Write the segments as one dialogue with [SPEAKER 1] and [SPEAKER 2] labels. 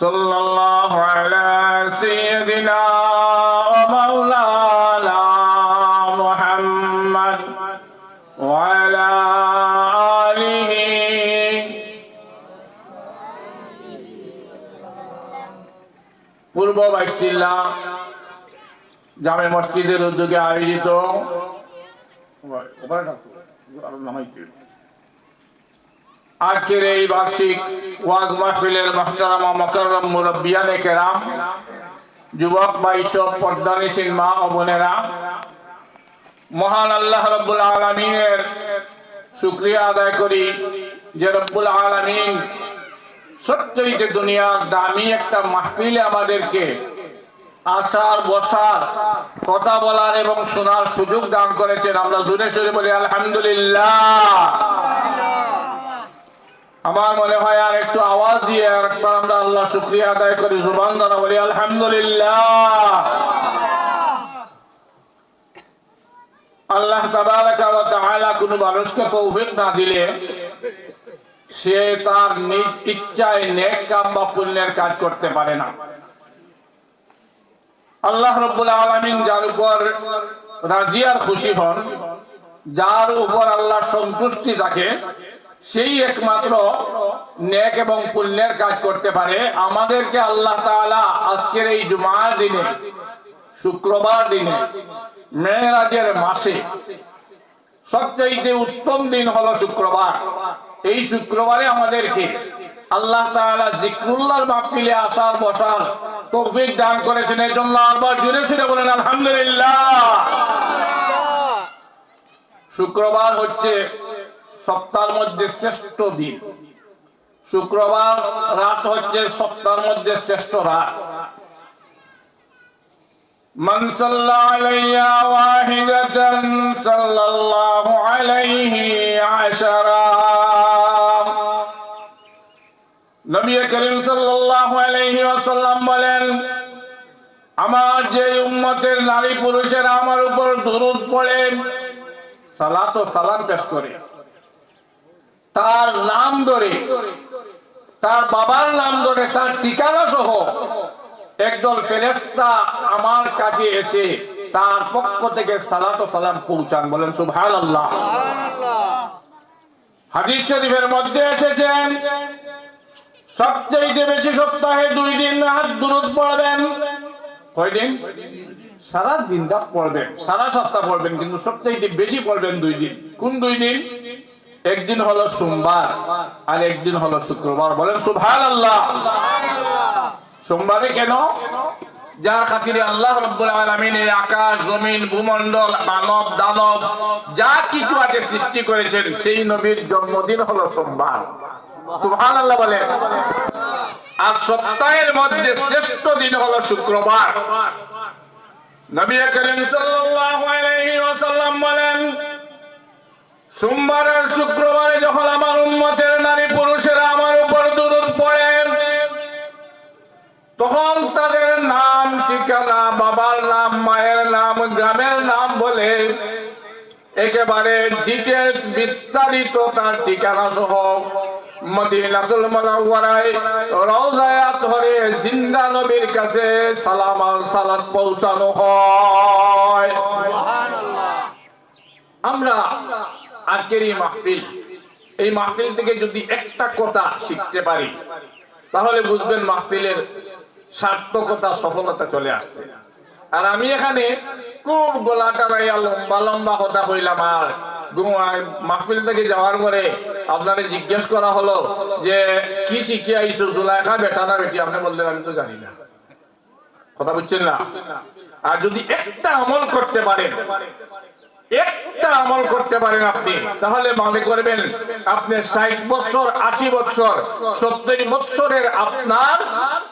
[SPEAKER 1] صلى الله على سيدنا ومولانا محمد وعلى آله পূর্ব বাইশটিল্লা জামে মসজিদের উদ্যোগে আয়োজিত আজকের এই বার্ষিক ওয়াজ মাহফিলের মহতারামা মকরম মুরব্বিয়ানে কেরাম, যুবক বা ইসব পর্দানিসীন মা ও বোনেরা, মহান আল্লাহ রব্বুল আলমিনের শুক্রিয়া আদায় করি যে রব্বুল আলমিন সত্যই যে দুনিয়ার দামি একটা মাহফিলে আমাদেরকে আসার, বসার, কথা বলার এবং শোনার সুযোগ দান করেছেন। আমরা জুড়ে সুরে বলি, আলহামদুলিল্লাহ। আমার মনে হয় আর একটু আওয়াজ দিয়ে আর একবার আমরা আল্লাহ শুক্রিয়া আদায় করি, জুবান দানা বলি, আলহামদুলিল্লাহ। আল্লাহ তাআলা কোন মানুষকে তৌফিক না দিলে সে তার নিজ ইচ্ছায় নেক কাম বা পুণ্যের কাজ করতে পারে না। আল্লাহ রব্বুল আলামিন যার উপর রাজি আর খুশি হন, যার উপর আল্লাহ সন্তুষ্টি থাকে সেই একমাত্র নেক এবং পুণ্যের কাজ করতে পারে। আমাদেরকে আল্লাহ তাআলা আজকের এই জুমার দিনে শুক্রবার দিনে মেয়েরাজের মাসে সবচাইতে উত্তম দিন হলো শুক্রবার। এই শুক্রবারে আমাদেরকে আল্লাহ তাআলা জিক্রুল্লাহর মাহফিলে আসার বসার তৌফিক দান করেছেন। এর জন্য আবার জুড়ে সুরে বলেন আলহামদুলিল্লাহ। শুক্রবার হচ্ছে সপ্তাহের মধ্যে শ্রেষ্ঠ দিন শুক্রবার রাত হচ্ছে সপ্তাহের মধ্যে শ্রেষ্ঠ রাত من صلى علي واحدة صلى الله عليه عشرا নবী করিম সাল্লাল্লাহু আলাইহি ওয়াসাল্লাম বলেন আমার যে উম্মতের নারী পুরুষেরা আমার উপর দরুদ পড়ে সালাত ও সালাম পেশ করে তার নাম ধরে তার বাবার নাম ধরে তার ঠিকানা সহ একদল ফেরেস্তা আমার কাছে এসে তার পক্ষ থেকে সালাত সালাম পৌঁছান। বলেন সুবহান আল্লাহ হাদিস শরীফের মধ্যে এসেছেন সবচেয়ে বেশি সপ্তাহে দুই দিন হাত দূরত পড়বেন। কয়দিন সারা দিনটা পড়বেন সারা সপ্তাহ পড়বেন কিন্তু সবচেয়ে বেশি পড়বেন দুই দিন। কোন দুই দিন? একদিন হলো সোমবার আর একদিন হলো শুক্রবার। বলেন সুবহান আল্লাহ সোমবারে কেন? যার খাতিরে আল্লাহ রব্বুল আলামিন এই আকাশ, জমিন, ভূমণ্ডল, মানব, দানব, যা কিছু আগে সৃষ্টি করেছেন, সেই নবীর জন্মদিন হলো সোমবার। সুবহানাল্লাহ বলে আর সপ্তাহের মধ্যে শ্রেষ্ঠ দিন হলো শুক্রবার। নবী করিম সাল্লাল্লাহু আলাইহি ওয়াসাল্লাম বলেন সোমবার আর শুক্রবারে যখন আমার উম্মতের নারী পুরুষেরা আমার উপর দুরূদ পড়েন তখন তাদের নাম ঠিকানা বাবার নাম মায়ের নাম গ্রামের নাম বলে একেবারে ডিটেলস বিস্তারিত তার ঠিকানা সহ মদিনাতুল মুনাওয়ারায় রওজায় ধরে জিন্দা নবীর কাছে সালাম আর সালাত পৌঁছানো হয়। আমরা আজকের এই মাহফিল এই মাহফিল থেকে যদি একটা কথা শিখতে পারি, তাহলে বুঝবেন মাহফিলের সার্থকতা, সফলতা চলে আসছে। আর আমি এখানে খুব গলাটা রাইয়া লম্বা লম্বা কথা কইলাম, আর মাহফিল থেকে যাওয়ার পরে আপনারে জিজ্ঞেস করা হলো যে, কি শিখে আইছো? জুলাইখা বেটা না বেটি? আপনি বললেন, আমি তো জানি না। কথা বুঝছেন না? আর যদি একটা আমল করতে পারেন একটা আমল করতে পারেন আপনি তাহলে মনে করবেন আপনি ষাট বছর আশি বছর সত্তর বছরের আপনার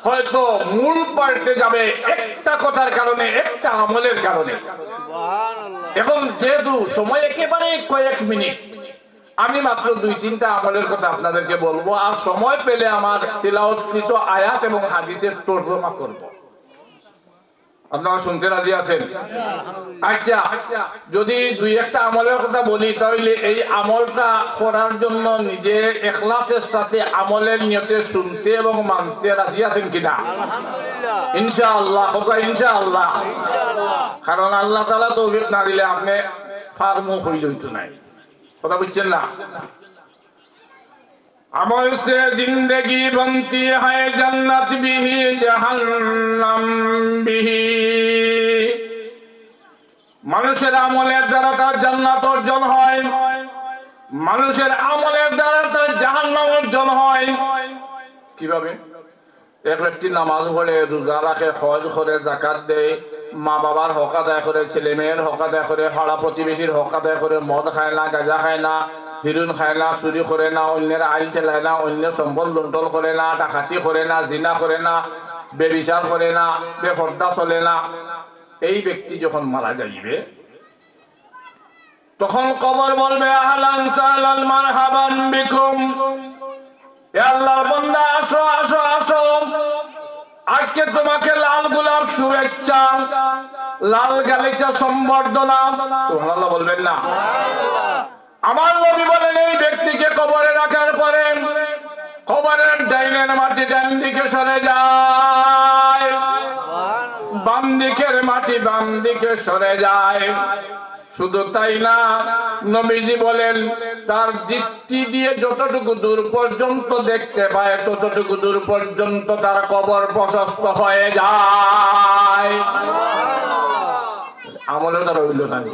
[SPEAKER 1] হয়তো মূল পাল্টে যাবে একটা কথার কারণে একটা আমলের কারণে। এবং যেহেতু সময় একেবারে কয়েক মিনিট আমি মাত্র দুই তিনটা আমলের কথা আপনাদেরকে বলব আর সময় পেলে আমার তিলাওয়াতকৃত আয়াত এবং হাদিসের তর্জমা করব। আপনারা শুনতে রাজি আছেন? আচ্ছা যদি দুই একটা আমলের কথা বলি তাহলে এই আমলটা করার জন্য নিজের এখলাসের সাথে আমলের নিয়তে শুনতে এবং মানতে রাজি আছেন কিনা? ইনশাআল্লাহ হোক ইনশাআল্লাহ। কারণ আল্লাহ তালা তৌফিক না দিলে আপনি ফার্মও হইল নাই। কথা বুঝছেন না? আমল সে জিন্দগি বন্তি হয় জন্নত বিহি, জাহান্নাম বিহি। মানুষের আমলের দ্বারা তার জান্নাত অর্জন হয়। মানুষের আমলের দ্বারা তার জাহান্নাম অর্জন হয়। কীভাবে? এক ব্যক্তি নামাজ পড়ে, রোজা রাখে, হজ করে জাকাত দেয় মা বাবার হকা আদায় করে ছেলে মেয়ের হক আদায় করে হাড়া প্রতিবেশীর হক আদায় করে, মদ খায় না, গাঁজা খায় না হিরুন খায় না চুরি করে না, অন্যের আইল ঠেলায় না, অন্যের সম্পদ লুণ্ঠন করে না, ডাকাতি করে না, জিনা করে না, বেবিচার করে না, বেপর্দা চলে না। এই ব্যক্তি যখন মারা যাইবে, তখন কবর বলবে, আহলান মারহাবান বিকুম। এ আল্লাহর বান্দা, আসো আসো আসো। আজকে তোমাকে লাল গোলাপ শুভেচ্ছা, লাল গালিচা সম্বর্ধনা। সুবহানাল্লাহ বলবেন না? আমার নবী বলেন, এই ব্যক্তিকে কবরে রাখার পরে কবরের ডাইনের মাটি ডান দিকে সরে যায়। বাম দিকের মাটি বাম দিকে সরে যায়। শুধু তাই না, নবীজি বলেন, তার দৃষ্টি দিয়ে যতটুকু দূর পর্যন্ত দেখতে পায়, ততটুকু দূর পর্যন্ত তার কবর প্রশস্ত হয়ে যায়। আমলের দ্বারা হইল না নি।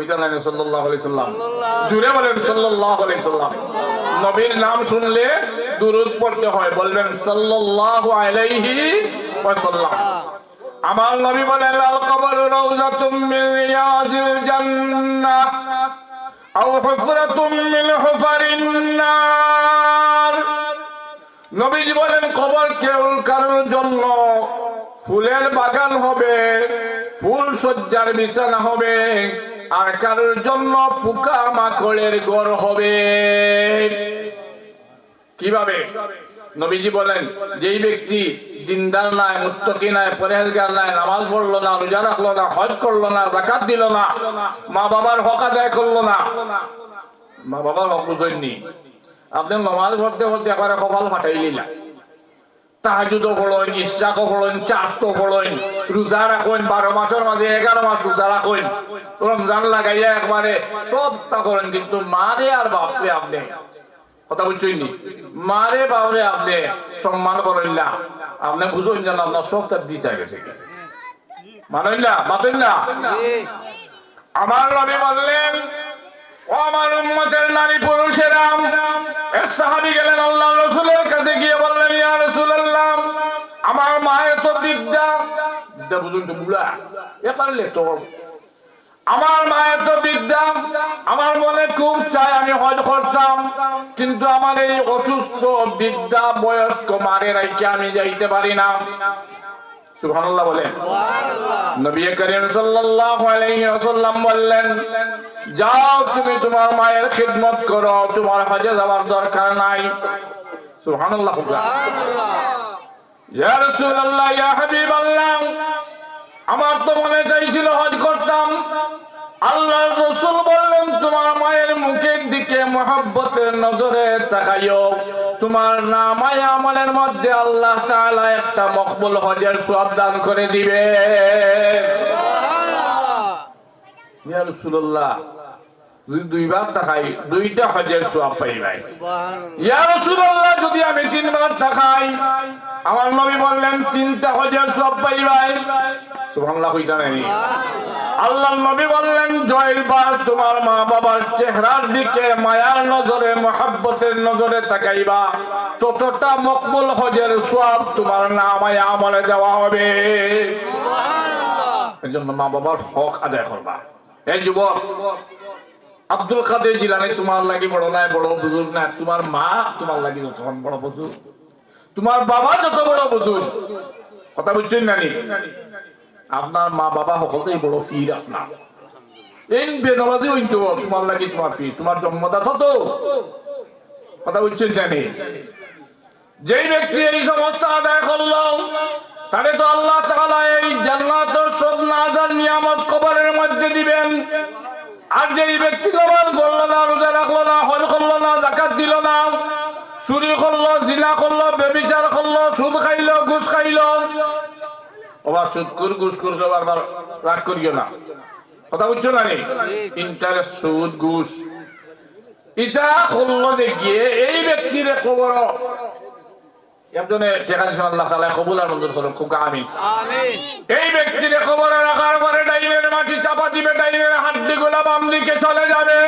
[SPEAKER 1] কইতা নাই সাল্লাল্লাহু আলাইহি সাল্লাম? জুড়ে বলেন সাল্লাল্লাহু আলাইহি সাল্লাম। নবীর নাম শুনলে দুরূদ পড়তে হয় বলবেন সাল্লাল্লাহু আলাইহি ওয়াসাল্লাম। আমার নবী বলেন আল কবর রাউজাতুম মিন রিয়াজিল জান্নাহ আও হুফরাতুম মিন হুফারিন নার। নবীজি বলেন কবর কেউ কারোর জন্য? ফুলের বাগান হবে ফুল সজ্জার বিছানা হবে আর জন্য পোকা মাকড়ের গড় হবে। কীভাবে? নবীজি বলেন, যেই ব্যক্তি দিনদার নাই, মুত্তকি নাই পরেজগার নাই, নামাজ পড়ল না, রোজা রাখল না, হজ করল না জাকাত দিল না, মা বাবার হক আদায় করল না, মা বাবার হক বুঝেননি। আপনি নামাজ পড়তে পড়তে একবারে কপাল ফাটাই নিলা তাহাজুদও পড়লেন ইশাকও পড়লেন চাষও পড়লেন রোজা রাখেন বারো মাসের মাঝে এগারো মাস রোজা রাখেন। রমজান লাগাইয়া একবারে সব তা করেন কিন্তু মারে আর বাপরে আপনি। কথা বুঝছেন নি? মারে বাপরে আপনি সম্মান করেন না। আপনি বুঝুন যেন আপনার সব তার দিতে গেছে। মানেন না? মাতেন না? আমার নবী বললেন আমার উম্মতের নারী পুরুষেরা সাহাবী গেলেন আল্লাহ রসুলের কাছে গিয়ে বললেন, ইয়া আমার মায়ের তো বিদ্যা। বিদ্যা বুঝুন বুলা এ পারলে তো। আমার মায়ের তো বিদ্যা, আমার মনে খুব চাই আমি হজ করতাম, কিন্তু আমার এই অসুস্থ বিদ্যা বয়স্ক মারে রাইকে আমি যাইতে পারি না? সুবহানাল্লাহ বলেন। নবী করিম সাল্লাল্লাহু আলাইহি ওয়াসাল্লাম বললেন যাও তুমি তোমার মায়ের খিদমত করো তোমার হজে যাওয়ার দরকার নাই। সুবহানাল্লাহ।
[SPEAKER 2] সুবহানাল্লাহ।
[SPEAKER 1] ইয়া রাসূলুল্লাহ ইয়া হাবিবাল্লাহ আমার তো মনে চাইছিল হজ করতাম। আল্লাহ রসুল বললেন তোমার মায়ের মুখের দিকে মহব্বতের নজরে তাকাইও। তোমার নামায় আমলের মধ্যে আল্লাহ তাআলা একটা মকবুল হজের সওয়াব দান করে দিবে। ইয়া রাসূলুল্লাহ যদি দুইবার তাকাই দুইটা হজের ইয়া রাসূলুল্লাহ যদি আমি তিনবার তাকাই আমার নবী বললেন তিনটা হজের সওয়াব পাইবাই সুবহানাল্লাহ কইতা নাই। আল্লাহ নবী বললেন জয়বার তোমার মা বাবার চেহারার দিকে মায়ার নজরে মহাব্বতের নজরে তাকাইবা। ততটা মকবুল হজের সওয়াব তোমার নামায় আমলে দেওয়া হবে।
[SPEAKER 2] সুবহানাল্লাহ।
[SPEAKER 1] এই জন্য মা বাবার হক আদায় করবা। এই যুবক আব্দুল কাদের জিলানি, তোমার লাগি বড় নাই, বড় বুজুর্গ না তোমার মা, তোমার লাগি যতক্ষণ বড় বুজুর্গ। তোমার বাবা যত বড় বুজুর্গ। কথা বুঝছেন নানি? আপনার মা বাবা সকলেই বড় ফির আপনার। এই তোমার লাগি তোমার ফির। তোমার জন্মদাতা তো। কথা বুঝছেন জানি যেই ব্যক্তি এই সমস্ত আদায় করল, তারে তো আল্লাহ তাআলা এই জান্নাতের সব নাজার নিয়ামত কবরের মধ্যে দিবেন। আর যেই ব্যক্তি কবর করল না, রোজা রাখল না হল করল না, জাকাত দিল না, চুরি করল, জিনা করল, বেবিচার করল, সুদ খাইলো, ঘুষ খাইলো আবার সুদ কুর ঘুষ কুর বারবার রাগ করিও না। কথা বুঝছ না ইন্টারেস্ট সুদ, ঘুষ। ইটা করল দেখিয়ে এই ব্যক্তির দিয়েছেন আল্লাহ তাআলা কবুল আর মঞ্জুর করুন আমিন।
[SPEAKER 2] আমিন।
[SPEAKER 1] এই ব্যক্তির কবরে রাখার পরে ডাইনের মাটি চাপা দিবে ডাইনের হাড্ডি গুলা বাম দিকে চলে যাবে।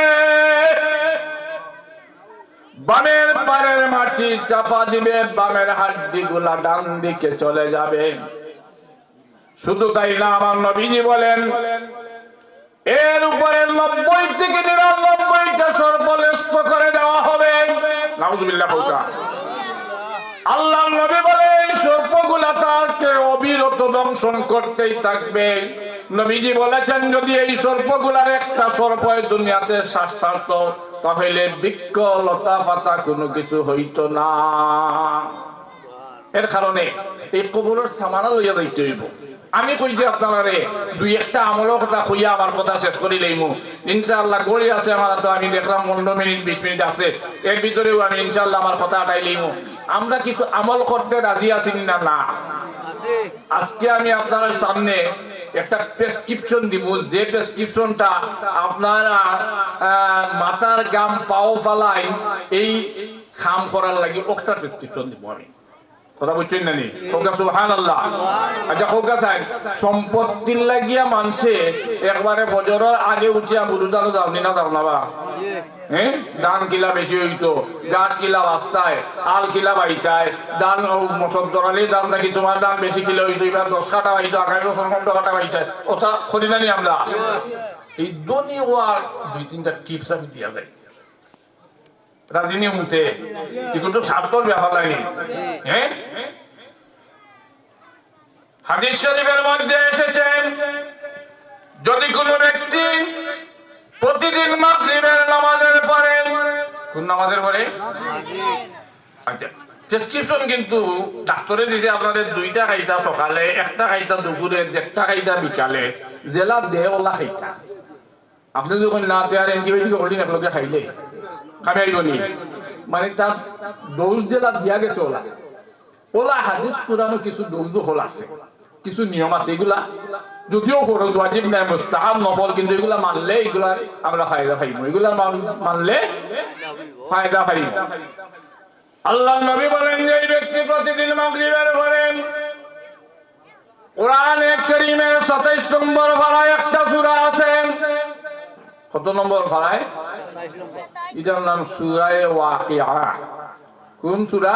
[SPEAKER 1] বামের মাটি চাপা দিবে বামের হাড্ডি গুলা ডান দিকে চলে যাবে। শুধু তাই না আমার নবীজি বলেন এর উপরে নব্বই থেকে নিরানব্বইটা সর্বলেস্ত করে দেওয়া হবে। নাউজুবিল্লাহ আল্লাহ নবী বলে, এই সর্পগুলা তাকে অবিরত দংশন করতেই থাকবে। নবীজি বলেছেন, যদি এই সর্পগুলার একটা সর্প দুনিয়াতে শ্বাস থাকত তাহলে বৃক্ষ, লতা, পাতা কোনো কিছু হইতো না। এর কারণে এই কবরের সামানা লইয়া যাইতে হইব। আমি কইছি আপনারে দুই একটা আমলের কথা কইয়া আমার কথা শেষ করি লইমু। ইনশাআল্লাহ গড়ি আছে আমার তো আমি দেখলাম পনেরো মিনিট, বিশ মিনিট আছে। এর ভিতরেও আমি ইনশাআল্লাহ আমার কথা আটাই লইমু। আমরা কিছু আমল করতে রাজি আছি না না। আজকে আমি আপনার সামনে একটা প্রেসক্রিপশন দিব। যে প্রেসক্রিপশনটা আপনারা মাথার গাম পাও ফালাই এই খাম করার লাগে একটা প্রেসক্রিপশন দিব আমি। কথা বুঝছেন না নি খোকা সুবহানাল্লাহ। আচ্ছা খোকা সাহেব সম্পত্তির লাগিয়া মানছে একবারে ফজরের আগে উঠিয়া বুলুদানো যাওনি না যাও না বা হ্যাঁ? ধান কিলা বেশি হইতো গাছ কিলা বাস্তায় আল কিলা বাইতায় ধান মসর দরালি দাম নাকি তোমার দাম বেশি কিলো হইতো এবার দশ কাটা পাইতো আগামী বছর পনেরো কাটা পাইতায় ওটা জানি আমরা? এই দনি ওয়ার দুই তিনটা টিপস আমি দিয়া যায় রাজিনী মুতে এগুলো তো স্বার্থর ব্যাপার লাগে হ্যাঁ? হাদিস শরীফের মধ্যে এসেছে যদি কোনো ব্যক্তি প্রতিদিন মাগরিবের নামাজের পরে কোন নামাজের পরে? আচ্ছা প্রেসক্রিপশন কিন্তু ডাক্তারে দিছে আপনাদের দুইটা খাইতা সকালে একটা খাইতা দুপুরে একটা খাইতা বিকালে জেলা দেহ ওলা খাইতা। আপনি যখন না দেয়ার অ্যান্টিবায়োটিক অলরেডি একলগে খাইলে আইবনি মানে তার ডোজ জেলা দিয়া গেছে ওলা ওলা হাদিস পুরানো কিছু ডোজ হল আছে, কিছু নিয়ম আছে, এগুলা যদিও ফরজ, ওয়াজিব নাই, মুস্তাহাব নফল, কিন্তু এগুলা মানলে এগুলা আমরা ফায়দা পাইব। এগুলা মানলে ফায়দা পাইব। আল্লাহ নবী বলেন যে, এই ব্যক্তি প্রতিদিন মাগরিবের পরেন কোরআনে করিমের 27 নম্বর পারায় একটা সূরা আছে কত নম্বর পারায়
[SPEAKER 2] সাতাইশ নম্বর
[SPEAKER 1] এটার নাম সূরায়ে ওয়াকিআ কোন সূরা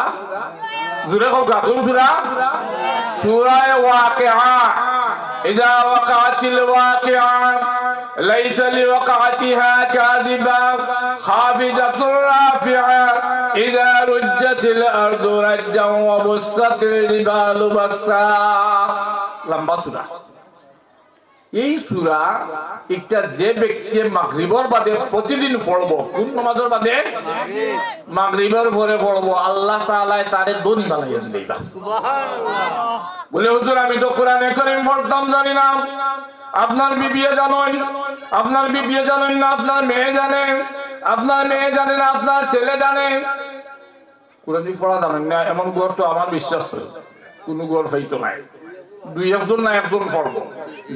[SPEAKER 1] জুরে কোকা কোন সূরা সূরায়ে ওয়াকিআ ইযা ওয়াকাতিল ওয়াকিআ ليس لوقعتها كاذبة خافضة رافعة إذا رجت الأرض رجا وبست الجبال بسا লম্বা সূরা এই সূরা একটা যে ব্যক্তি মাগরিবর বাদে প্রতিদিন পড়ব কোন নামাজের বাদে?
[SPEAKER 2] মাগরিব।
[SPEAKER 1] মাগরিবের পরে পড়ব আল্লাহ তাআলা তারে দনি বানাইয়া দিবা
[SPEAKER 2] সুবহানাল্লাহ।
[SPEAKER 1] বলে হুজুর আমি তো কোরআনে কারীম পড়তাম জানি না। আপনার বিবিয়ে জানেন আপনার বিবিয়ে জানেন না আপনার মেয়ে জানে আপনার মেয়ে জানে না আপনার ছেলে জানে। কোরআন পড়া জানেন না এমন গড় তো আমার বিশ্বাস হয়। কোনো গড় হইতো নাই। দুই একজন না একজন পড়ব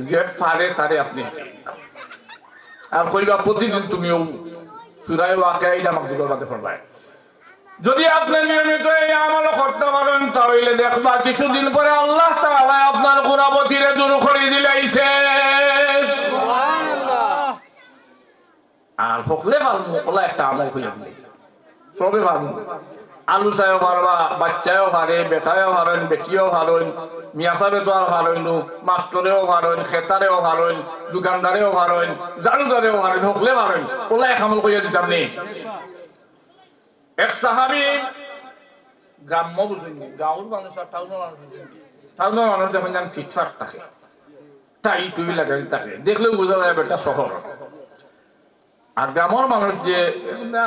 [SPEAKER 1] যে পারে, তারে আপনি আর কইবা প্রতিদিন তুমিও সুরাই ওয়াকাইটা আমাকে দুটোর বাদে যদি আপনি নিয়মিত এই আমল করতে পারেন, তাহলে দেখবা কিছুদিন পরে আল্লাহ তাআলা আপনার গুণাবতীরে দূর করে দিলাইছে আর হকলে ওলা একটা আমল সবে পারব আলু চাইও পারবা বাচ্চাও পারে বেটাও পারেন বেটিও পারেন মিয়া সাহেবে তো আর পারেন মাস্টরেও পারেন খেতারেও পারেন দোকানদারেও পারেন জানুদারেও পারেন হকলে পারেন ওলাই খামল কইয়া দিতাম নেই এক সাহাবি গ্রাম্য বুঝুন গাঁৱৰ মানুহ আর বুঝুন টাউনৰ মানুহ দেখুন ফিটফাট থাকে। টাই টুই লাগাই থাকে। দেখলেও বোঝা যায় বেটা শহর আর গ্রামের মানুষ যে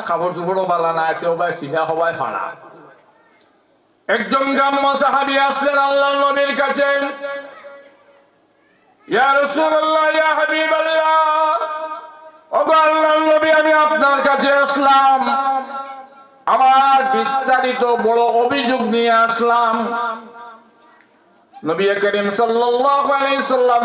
[SPEAKER 1] খাবার চুপড়ও পালা না কেউ বা সিধা সবাই ফাড়া। একজন গ্রাম্য সাহাবি আসলেন আল্লাহ নবীর কাছে। আমি আপনার কাছে আসলাম। আমার বড় অভিযোগ নিয়ে আসলাম। নবী সাল্লাম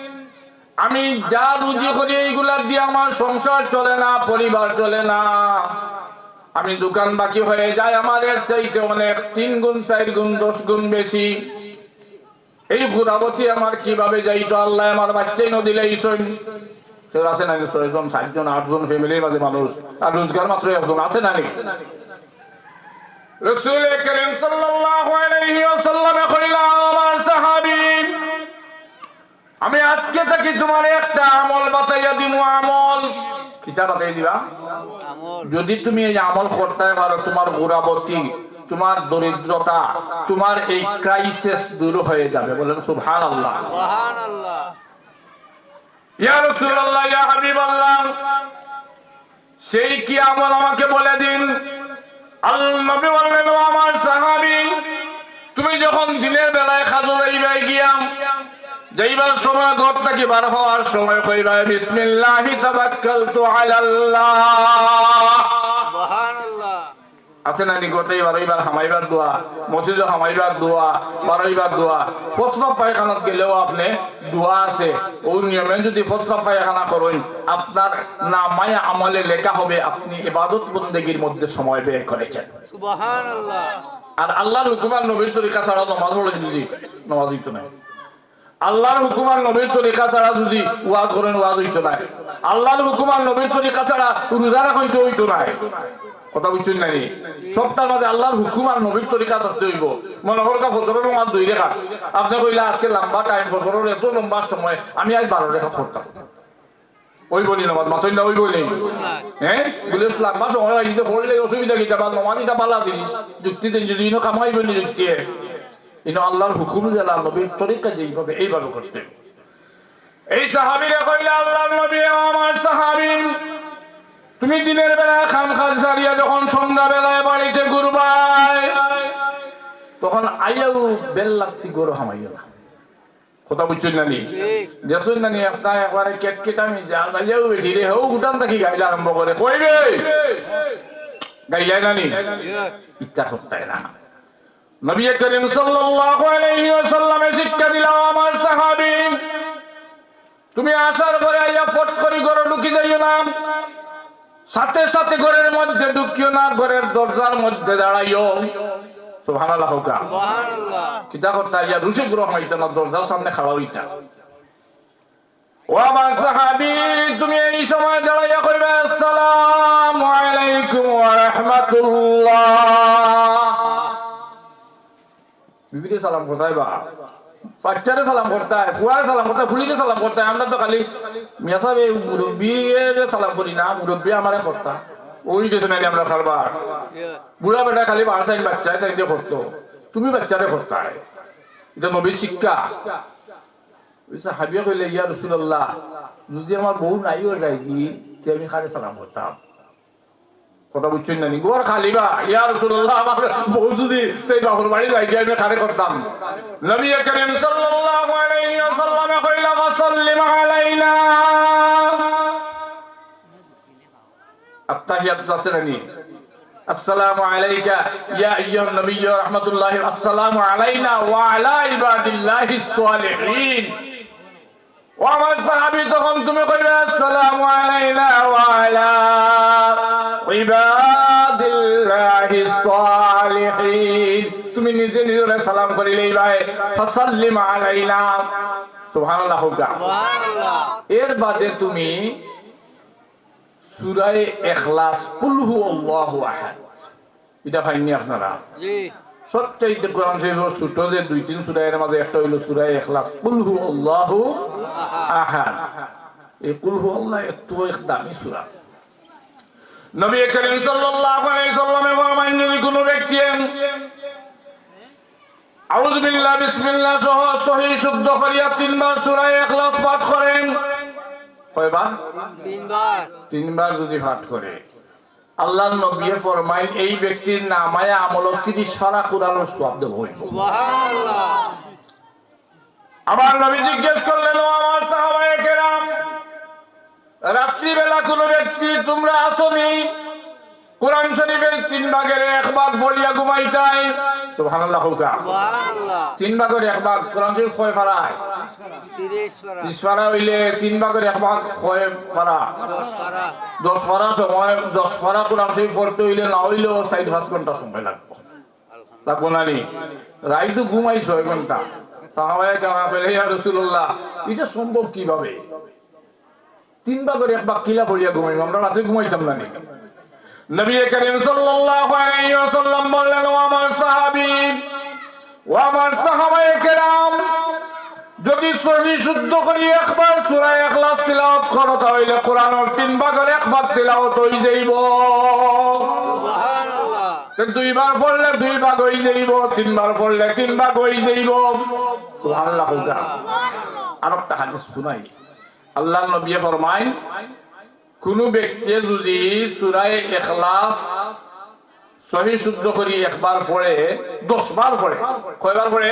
[SPEAKER 1] আমি যা রুজি করি এইগুলা দিয়ে আমার সংসার চলে না, পরিবার চলে না। আমি দোকান বাকি হয়ে যায়, আমার এর চাইতে অনেক তিন গুণ, চার গুণ, দশ গুণ বেশি। এই ঘুরাবতী আমার কীভাবে যাইতো আল্লাহ, আমার বাচ্চাই নদিলে এই সৈন কেউ আছে নাকি? ছয়জন, সাতজন, আটজন ফ্যামিলির মাঝে মানুষ। আর রোজগার মাত্র একজন আছে নাকি? রসুল করিম সাল্লাল্লাহু আলাইহি ওয়াসাল্লাম কইলা আমার সাহাবী আমি আজকে থেকে তোমার একটা আমল বাতাইয়া দিমু আমল। কিতা বাতাই দিবা? যদি তুমি এই আমল করতে পারো তোমার গোরাবতী তোমার দরিদ্রতা তোমার এই ক্রাইসিস দূর হয়ে যাবে। বলেন সুবহানাল্লাহ।
[SPEAKER 2] সুবহানাল্লাহ।
[SPEAKER 1] ইয়া রাসূলুল্লাহ ইয়া হাবিবাল্লাহ সেই কি আমল আমাকে বলে দিন? আল্লাহ নবী বললেন আমার সাহাবী তুমি যখন দিনের বেলায় খাজু গিয়াম যাইবার সময় ঘর থেকে বার হওয়ার সময় বিসমিল্লাহি তাওয়াক্কালতু আলাল্লাহ।
[SPEAKER 2] সুবহানাল্লাহ।
[SPEAKER 1] আছে না নিকটে এবার এবার হামাইবার দোয়া মসজিদে হামাইবার দোয়া বারোইবার দোয়া প্রস্রাব পায়খানাত গেলেও আপনি দোয়া আছে। ওই নিয়মে যদি প্রস্রাব পায়খানা করেন আপনার নামায় আমলে লেখা হবে আপনি ইবাদত বন্দেগীর মধ্যে সময় ব্যয় করেছেন।
[SPEAKER 2] সুবহানাল্লাহ।
[SPEAKER 1] আর আল্লাহর হুকুমার নবীর তরিকা ছাড়া নমাজ পড়ে যদি নমাজ হইতো না আল্লাহর হুকুমার নবীর তরিকা ছাড়া যদি ওয়াজ করেন ওয়াজ হইতো না। আল্লাহর হুকুমার নবীর তরিকা ছাড়া রোজা রাখতে হইতো না। কথা বুঝছেন নাই সপ্তাহের মাঝে আল্লাহর হুকুম আর নবীর তরিকা থাকতে হইব। মনে করো ফজরের নামাজ দুই রেখা। আপনি কইলা আজকে লম্বা টাইম ফজরের এত লম্বা সময়, আমি আজ বারো রেখা পড়তাম ওই বলি নামাজ মাতই না ওই বলি। হ্যাঁ বলে লম্বা সময় লাগিতে পড়লে অসুবিধা কি? বা নমাজিটা পালা জিনিস যুক্তিতে যদি কামাই বলি যুক্তি। ইনো আল্লাহর হুকুম জেলা নবীর তরিকা যেইভাবে এইভাবে করতে। এই সাহাবিরে কইলা আল্লাহর নবী আমার সাহাবী তুমি দিনের বেলায় খান খান সারিয়া যখন সন্ধ্যা বেলায় বাড়িতে ঘুরবাই তখন আইয়াও বেল লাগতি গরু হামাইও না। কথা বুঝছেন না নি?
[SPEAKER 2] ঠিক।
[SPEAKER 1] দেখছেন না নি? আপনার একবারে কেট কেটামি বাজাও বেঠি রে হও উঠান থাকি গাইলা আরম্ভ করে। কইবে? গাইলাই না নি? ইচ্ছা করতে না নবী করিম সাল্লাল্লাহু আলাইহি ওয়াসাল্লামে শিক্ষা দিলাম আমার সাহাবী তুমি আসার পরে আইয়া ফট করি ঘরে ঢুকি যাইও না। সাথে সাথে ঘরের মধ্যে ঢুকিও না ঘরের দরজার মধ্যে দাঁড়াইও। সুবহানাল্লাহ হুকা।
[SPEAKER 2] সুবহানাল্লাহ।
[SPEAKER 1] কিতা করতে আইয়া রুশে হইতা না দরজার সামনে খাড়া হইতা। ও আমার সাহাবী তুমি এই সময় দাঁড়াইয়া কইবে আসসালামু আলাইকুম ওয়া রাহমাতুল্লাহ। সালাম কোথায় বা? বাচ্চারে সালাম করতে হয় পুয়ারে সালাম করতে হয় ফুলিকে সালাম করতে হয়। আমরা তো খালি মিয়া সাহেব, এই মুরব্বী সালাম করি না, মুরব্বী আমারে করতা ওই গেছে না আমরা খারবার। বুড়া বেটা খালি বারো সাইড বাচ্চায় তাই দিয়ে করতো তুমি বাচ্চারে করতাই এটা নবীর শিক্ষা। হাবিয়া কইলে, ইয়া রসুল্লাহ যদি আমার বউ নাইও যায় কি আমি খারে সালাম করতাম? কথা বুঝছেন না নি গোর খালি বা ইয়া রসুল্লাহ আমার বউ যদি তাই বাবুর বাড়ি যাই গিয়ে আমি খারে করতাম নবী করিম সাল্লাল্লাহু আলাইহি ওয়াসাল্লাম কইলা ওয়াসাল্লিম আলাইনা التحيات تصرني السلام عليك يا أيها النبي ورحمة الله السلام علينا وعلى عباد الله الصالحين وعمل صحابي تقوم تمي السلام علينا وعلى عباد الله الصالحين তুমি নিজে নিজরে সালাম করিলেই ভাই ফাসাল্লিম সুবহানাল্লাহ হুকা এর বাদে তুমি সুরায় আহাদ। এটা পাইনি আপনারা?
[SPEAKER 2] জি।
[SPEAKER 1] সবচাইতে কোরআন শরীফের ছোট যে দুই তিন সুরায়ের মাঝে একটা হইল সুরায় এখলাস কুলহু আল্লাহু আহাদ। এই এত দামি সুরা। নবী করিম সাল্লাল্লাহু আলাইহি সাল্লামে ফরমান যদি কোনো ব্যক্তি আউযু বিল্লাহ বিসমিল্লাহ সহ সহি শুদ্ধ করিয়া তিনবার সূরা ইখলাস পাঠ করেন। কয়বার?
[SPEAKER 2] তিনবার।
[SPEAKER 1] তিনবার যদি পাঠ করে। আল্লাহ নবী ফরমাইন এই ব্যক্তির নামায় আমল তিরিশ ফারা কোরআনের সওয়াব দেব
[SPEAKER 2] সুবহানাল্লাহ।
[SPEAKER 1] আমার নবী জিজ্ঞেস করলেন ও আমার সাহাবায়ে কেরাম রাত্রিবেলা কোন ব্যক্তি তোমরা আসনি? কোরআন শরীফের তিন ভাগের এক ভাগ বলিয়া ঘুমাইতাই সুবহানাল্লাহ হুকা
[SPEAKER 2] সুবহানাল্লাহ।
[SPEAKER 1] তিন ভাগের এক ভাগ কোরআন শরীফ কয় ফারায়
[SPEAKER 2] তিরিশ
[SPEAKER 1] ফারা। হইলে তিন ভাগের এক ভাগ কয় ফারা।
[SPEAKER 2] দশ
[SPEAKER 1] ফারা সময় দশ ফারা কোরআন শরীফ পড়তে হইলে না হইলেও চার পাঁচ ঘণ্টা সময় লাগবে। লাগবো না নি? রাই তো ঘুমাই ছয় ঘণ্টা। সাহাবায় জানা পেলে ইয়া রসুল্লাহ এটা সম্ভব কীভাবে? তিন ভাগের এক ভাগ কিলা পড়িয়া ঘুমাইব আমরা রাতে ঘুমাইতাম না নি। নবী করিম সাল্লাল্লাহু আলাইহি ওয়াসাল্লাম বললেন ও আমার সাহাবী ও আমার সাহাবায়ে কেরাম যদি সহি শুদ্ধ করি একবার সূরা ইখলাস তিলাওয়াত করো তাহলে কোরআনের তিন ভাগের এক ভাগ তিলাওয়াত হই যাইব।
[SPEAKER 2] সুবহানাল্লাহ।
[SPEAKER 1] তো দুইবার পড়লে দুই ভাগ হয়ে যাইব তিনবার পড়লে তিন ভাগ হয়ে যাইব। সুবহানাল্লাহ। আর একটা হাদিস শুনাই। আল্লাহ নবী ফরমায়, কোন ব্যক্তি যদি সূরা ইখলাস সহি শুদ্ধ করি একবার পড়ে দশ বার পড়ে, কয়বার পড়ে?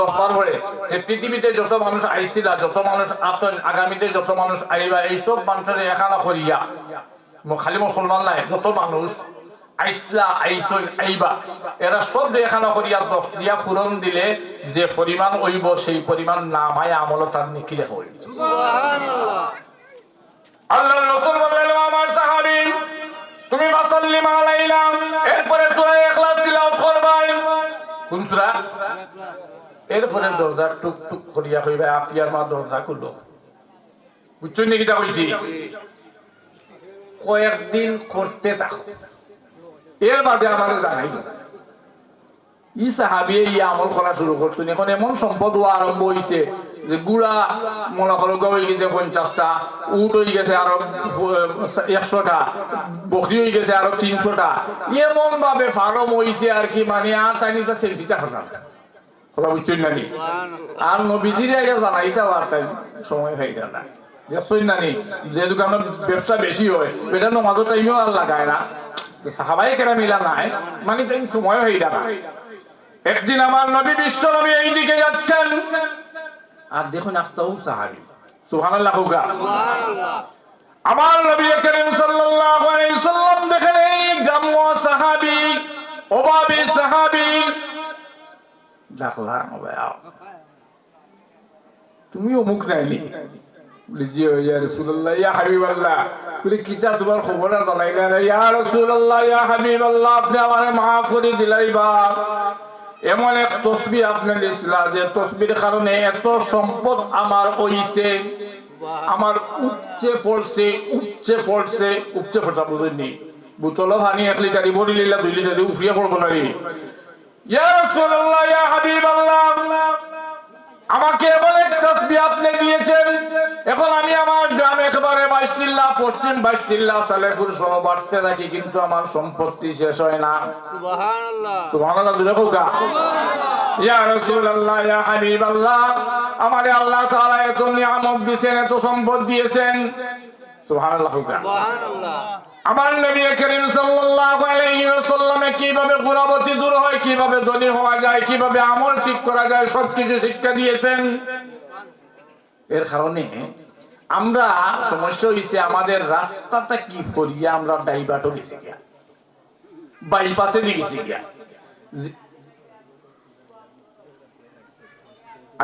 [SPEAKER 1] দশ বার পড়ে। যে পৃথিবীতে যত মানুষ আইছিলা যত মানুষ আসন আগামীতে যত মানুষ আইবা, এইসব মানুষের এখানা করিয়া খালি মুসলমান নাই, যত মানুষ আইসলা আইসন আইবা। এরা সব এখানা করিয়া দশ দিয়া পূরণ দিলে যে পরিমাণ হইব সেই পরিমাণ নামায় আমল তার হইব আল্লাহ রসুল বললেন "ও আমার সাহাবী তুমি আলাইনা এরপরে সূরা ইখলাস তিলাওয়াত করবাই। কোন সূরা? এরপরে দরজা টুক টুক করিয়া কইবা আফিয়ার মা দরজা খুলো। বুঝছেন নাকি তা কইছি? কয়েকদিন করতে থাকো। এর বাদে আমাদের জানাই। ই সাহাবিয়ে ই আমল করা শুরু করছেন এখন এমন সম্পদ আরম্ভ হয়েছে যে গুড়া মনে করো গেছে পঞ্চাশটা, উট হয়ে গেছে আরও একশোটা, বকরি হয়ে গেছে আরও তিনশোটা। এমন ভাবে ফার্ম হয়েছে আর কি মানে আর তাই নিতে কথা বুঝছেন
[SPEAKER 2] সুবহানাল্লাহ
[SPEAKER 1] আর নবীজির আগে জানাইতে পারতেন সময় হয়ে গেল না। দেখছই নানি যেহেতু আমার ব্যবসা বেশি হয়, এটা নমাজের টাইমেও আর লাগায় না। তো সাহাবাই কেন মিলা নাই মানে টাইম সময় হয়ে গেল একদিন আমার নবী বিশ্ব নবী এই দিকে যাচ্ছেন। আর দেখুন সাহাবি, সুবহানাল্লাহ আমার নবী করিম সাল্লাল্লাহু আলাইহি সাল্লাম দেখেন এই গ্রাম্য নাইনি এমন এক তসবি আপনি দিছিলা যে তসবির কারণে এত সম্পদ আমার হইছে। আমার উচ্চে পড়ছে উচ্চে পড়ছে উচ্চে পড়তা বুঝেননি? বোতল পানি এক লিটারি ভরি লিলা দুই লিটারি উফিয়ে পড়ব না রে। ইয়া রাসূলুল্লাহ, ইয়া হাবিবাল্লাহ আমাকে এমন এক তসবি আপনি দিয়েছেন এখন আমি আমার গ্রামে একেবারে বাইশিল্লা পশ্চিম বাইশিল্লা সালেপুর সহ বাড়তে থাকি কিন্তু আমার সম্পত্তি শেষ হয় না। তোমার দেখো হোক ইয়া রাসূলুল্লাহ ইয়া হাবিবাল্লাহ আমারে আল্লাহ তাআলা এত নিয়ামত দিয়েছেন এত সম্পদ দিয়েছেন। আমার নবী করিম সাল্লাল্লাহু আলাইহি ওয়াসাল্লামে কীভাবে গুণাবতী দূর হয় কীভাবে ধনী হওয়া যায় কীভাবে আমল ঠিক করা যায় সবকিছু শিক্ষা দিয়েছেন। এর কারণে আমরা সমস্যা আমাদের রাস্তাটা কি করিয়া আমরা ডাইভার্টও গেছি গিয়া বাইপাসে দিয়ে গেছি গিয়া জি-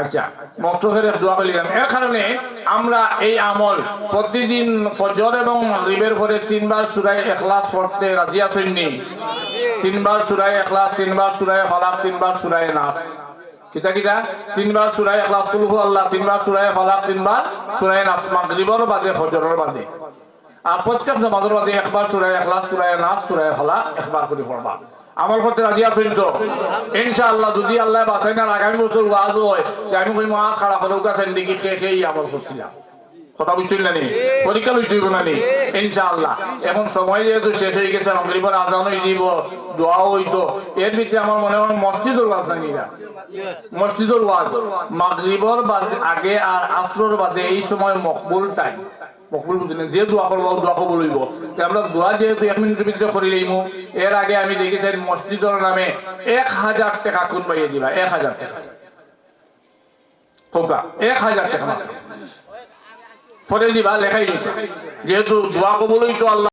[SPEAKER 1] আচ্ছা মক্তসের দোয়া করলাম। এর কারণে আমরা এই আমল প্রতিদিন ফজর এবং রিবের পরে তিনবার সুরাই এখলাস পড়তে রাজি তিনবার সুরাই এখলাস, তিনবার সুরাই তিনবার সুরাই নাস। কিতা কিতা? তিনবার সুরাই এখলাস কুলহু আল্লাহ, তিনবার সুরাই ফলাক তিনবার সুরাই নাস, মাগরিবর বাদে, ফজরের বাদে। আর প্রত্যেক নামাজের বাদে একবার সুরাই এখলাস সুরাই নাস সুরাই ফলাক একবার করে পড়বা। আমল করতে রাজি আছেন তো? ইনশাআল্লাহ, যদি আল্লাহ বাঁচাই না, আগামী বছর ওয়াজ হয় যে আমি কই মা, খারাপ হলেও কাছেন দেখি খেয়ে আমল করছিলাম কথা বুঝছেন না নি? পরীক্ষা লইতে হইব না নি? ইনশাআল্লাহ। এখন সময় যেহেতু শেষ হয়ে গেছে মাগরিবের আজান হয়ে দিব দোয়া হইতো এর ভিতরে আমার মনে হয় মসজিদুল ওয়াজ নাকি এটা? মসজিদুল ওয়াজ। মাগরিবর আগে আর আসরর বাদে এই সময় মকবুল টাইম মকবুল বুঝলেন যে দোয়া করব দোয়া হইব। তো আমরা দোয়া যেহেতু এক মিনিটের ভিতরে করে এর আগে আমি দেখেছি মসজিদের নামে এক হাজার টাকা কোন পাইয়ে দিবা। এক হাজার টাকা। এক দিবা, লেখাই যেহেতু দোয়া কবল হইতো আল্লাহ।